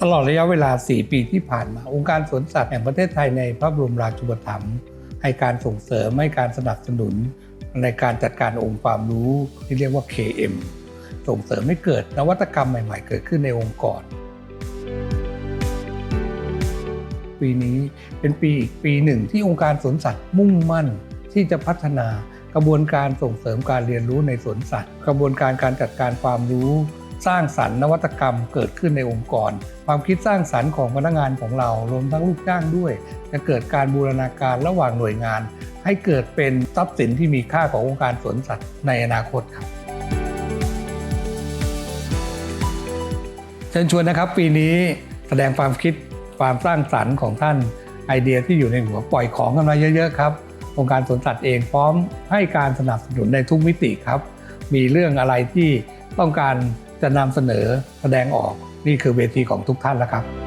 ตลอดระยะเวลา 4 ปีที่ผ่านมา องค์การสวนสัตว์แห่งประเทศไทยในพระบรมราชูปถัมภ์ให้การส่งเสริมให้การสนับสนุน ในการจัดการองค์ความรู้ที่เรียกว่า KM ส่งเสริมให้เกิดนวัตกรรมใหม่ ๆ เกิดขึ้นในองค์กร ปีนี้เป็นปีอีกปีหนึ่งที่องค์การสวนสัตว์มุ่งมั่นที่จะพัฒนากระบวนการส่งเสริมการเรียนรู้ในสวนสัตว์ กระบวนการการจัดการความรู้ สร้างสรรค์นวัตกรรมเกิดขึ้นในองค์กร ความคิดสร้างสรรค์ของพนักงานของเรารวมทั้งลูกจ้างด้วย จะเกิดการบูรณาการระหว่างหน่วยงาน ให้เกิดเป็นทรัพย์สินที่มีค่าขององค์การสวนสัตว์ในอนาคตครับเชิญชวนนะครับ ปีนี้แสดงความคิดความสร้างสรรค์ของท่านไอเดียที่อยู่ในหัวปล่อยของกันมาเยอะๆครับองค์การสวนสัตว์เองพร้อมให้การสนับสนุนในทุกมิติครับ มีเรื่องอะไรที่ต้องการ จะนำเสนอแสดงออกนี่คือเวทีของทุกท่านแล้วครับ